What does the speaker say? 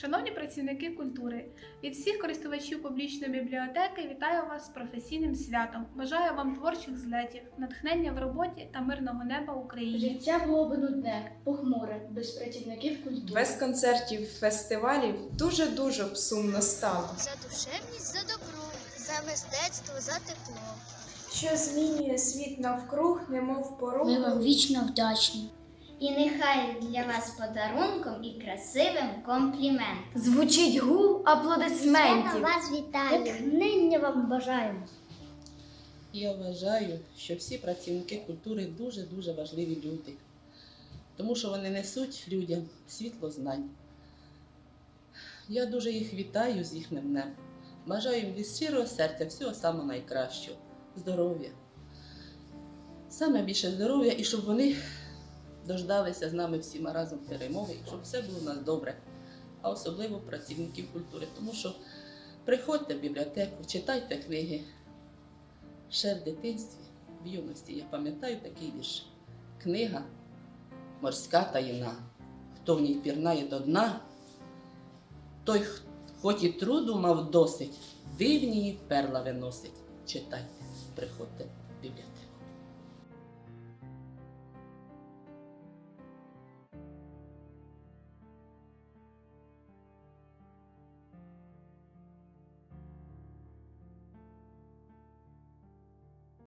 Шановні працівники культури, від всіх користувачів публічної бібліотеки вітаю вас з професійним святом. Бажаю вам творчих злетів, натхнення в роботі та мирного неба Україні. Життя було б нудне, похмуре, без працівників культури. Без концертів, фестивалів дуже-дуже б сумно стало. За душевність, за добро, за мистецтво, за тепло. Що змінює світ навкруг, немов пору. Ми вам вічно вдячні. І нехай для вас подарунком і красивим комплімент. Звучить гул аплодисментів. вас вітаю. Натхнення вам бажаємо. Я вважаю, що всі працівники культури дуже-дуже важливі люди, тому що вони несуть людям світло знань. Я дуже їх вітаю з їхнім днем. Бажаю їм від щирого серця всього самого найкращого, здоров'я. Саме більше здоров'я і щоб вони дождалися з нами всіма разом перемоги, щоб все було у нас добре, а особливо працівників культури, тому що приходьте в бібліотеку, читайте книги. Ще в дитинстві, в юності, я пам'ятаю такий вірш. Книга морська таїна. Хто в ній пірнає до дна, той, хоч і труду мав досить, дивні її перла виносить. Читайте, приходьте в бібліотеку.